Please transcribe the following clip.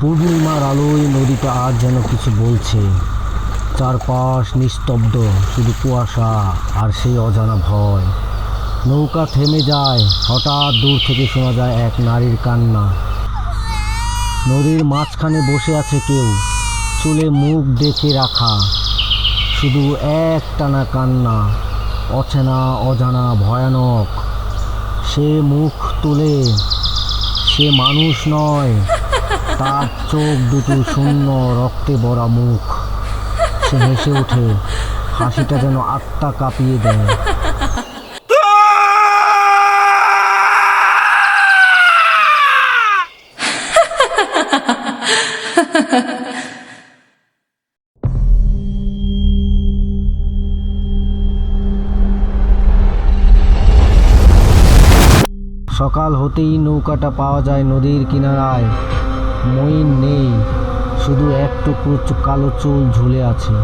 পূর্ণিমার আলোয় নদীটা আর যেন কিছু বলছে। চারপাশ নিস্তব্ধ, শুধু কুয়াশা আর সেই অজানা ভয়। নৌকা থেমে যায়, হঠাৎ দূর থেকে শোনা যায় এক নারীর কান্না। নদীর মাঝখানে বসে আছে কেউ, চুলে মুখ দেখে রাখা। শুধু এক টানা কান্না, অচেনা, অজানা, ভয়ানক। সে মুখ তুলে, সে মানুষ নয় তার চোখ দুটো শূন্য রক্তে ভরা মুখ। সে হেসে ওঠে, হাসিটা যেন আত্মা কাঁপিয়ে দেয়। সকাল হতেই নৌকাটা পাওয়া যায় নদীর কিনারায়। মইন নেই শুধু এক টুকরো কালো চুল ঝুলে আছে।